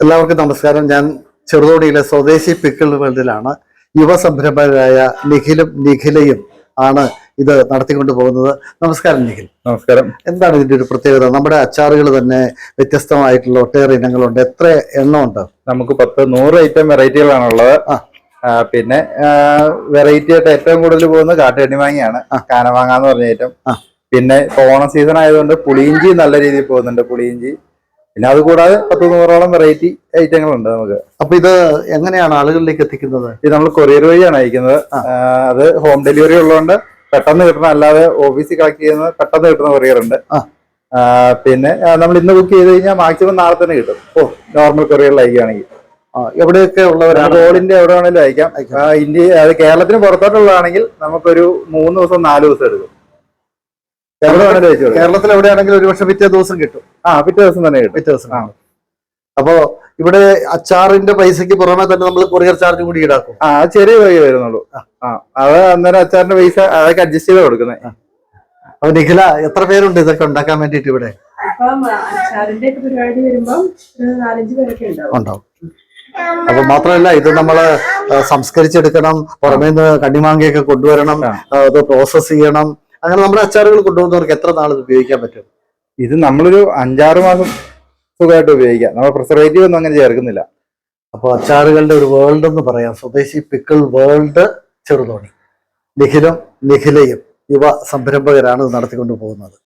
എല്ലാവർക്കും നമസ്കാരം. ഞാൻ ചെറുതോടിയിലെ സ്വദേശി പിക്കിൾ വേൾഡിലാണ്. യുവ സംരംഭകരായ നിഖിലും നിഖിലയും ആണ് ഇത് നടത്തിക്കൊണ്ട് പോകുന്നത്. നമസ്കാരം നിഖിൽ. നമസ്കാരം. എന്താണ് ഇതിന്റെ ഒരു പ്രത്യേകത? നമ്മുടെ അച്ചാറുകൾ തന്നെ വ്യത്യസ്തമായിട്ടുള്ള ഒട്ടേറെ ഇനങ്ങളുണ്ട്. എത്ര എണ്ണമുണ്ട്? നമുക്ക് പത്ത് നൂറ് ഐറ്റം വെറൈറ്റികളാണുള്ളത്. പിന്നെ വെറൈറ്റി ആയിട്ട് ഏറ്റവും കൂടുതൽ പോകുന്നത് കാട്ടുകണ്ണിമാങ്ങയാണ് കാനമാങ്ങ എന്ന് പറഞ്ഞ ഐറ്റം. പിന്നെ ഓണം സീസൺ ആയതുകൊണ്ട് പുളിയിഞ്ചി നല്ല രീതിയിൽ പോകുന്നുണ്ട് പുളിയിഞ്ചി. പിന്നെ അത് കൂടാതെ പത്ത് നൂറോളം വെറൈറ്റി ഐറ്റങ്ങളുണ്ട് നമുക്ക്. അപ്പൊ ഇത് എങ്ങനെയാണ് ആളുകളിലേക്ക് എത്തിക്കുന്നത്? ഇത് നമ്മൾ കൊറിയർ വഴിയാണ് അയക്കുന്നത്. അത് ഹോം ഡെലിവറി ഉള്ളതുകൊണ്ട് പെട്ടെന്ന് കിട്ടണം. അല്ലാതെ ഓഫീസിൽ കളക്ട് ചെയ്യുന്ന പെട്ടെന്ന് കിട്ടുന്ന കൊറിയർ ഉണ്ട്. പിന്നെ നമ്മൾ ഇന്ന് ബുക്ക് ചെയ്ത് കഴിഞ്ഞാൽ മാക്സിമം നാളെ തന്നെ കിട്ടും. ഓ. നോർമൽ കൊറിയറിൽ അയക്കുകയാണെങ്കിൽ. എവിടെയൊക്കെ ഉള്ളവരാണ്? ഓൾ ഇന്ത്യ എവിടെ വേണേലും അയക്കാം. അയക്കാം. ഇന്ത്യ അത് കേരളത്തിന് പുറത്തോട്ടുള്ളതാണെങ്കിൽ നമുക്കൊരു മൂന്ന് ദിവസം നാല് ദിവസം എടുക്കും എവിടെ വേണേലും അയച്ചു കൊടുക്കാം കേരളത്തിൽ എവിടെയാണെങ്കിലും ഒരുപക്ഷെ പിറ്റേ ദിവസം കിട്ടും. ആ പിറ്റേ ദിവസം തന്നെ കിട്ടും. പിറ്റേ ദിവസം. അപ്പോ ഇവിടെ അച്ചാറിന്റെ പൈസക്ക് പുറമെ തന്നെ നമ്മൾ കൊറിയർ ചാർജ് കൂടി ഈടാക്കും. ആ ചെറിയ വഴി വരുന്നുള്ളൂ. ആ. അത് അന്നേരം അച്ചാറിന്റെ പൈസ അതൊക്കെ അഡ്ജസ്റ്റ് ചെയ്ത് കൊടുക്കുന്നത് അപ്പൊ നിഖില എത്ര പേരുണ്ട് ഇതൊക്കെ ഉണ്ടാക്കാൻ വേണ്ടിട്ട് ഇവിടെ? അപ്പം അച്ചാറിന്റെ ഒക്കെ പരിപാടി വരുമ്പം നാലഞ്ച് പേരൊക്കെ ഉണ്ടാവും. അപ്പൊ മാത്രമല്ല ഇത് നമ്മൾ സംസ്കരിച്ചെടുക്കണം പുറമേന്ന് കണ്ണിമാങ്ങയൊക്കെ കൊണ്ടുവരണം അത് പ്രോസസ് ചെയ്യണം അങ്ങനെ നമ്മുടെ അച്ചാറുകൾ കൊണ്ടുപോകുന്നവർക്ക് എത്ര നാൾ ഇത് ഉപയോഗിക്കാൻ പറ്റും? ഇത് നമ്മളൊരു അഞ്ചാറ് മാസം സുഖമായിട്ട് ഉപയോഗിക്കാം. നമ്മൾ പ്രിസർവേറ്റീവ് ഒന്നും അങ്ങനെ ചേർക്കുന്നില്ല. അപ്പോൾ അച്ചാറുകളുടെ ഒരു വേൾഡ് എന്ന് പറയാം. Swadeshi pickle world Cheruthoni. നിഖിലും നിഖിലയും യുവ സംരംഭകരാണ് ഇത് നടത്തിക്കൊണ്ടു പോകുന്നത്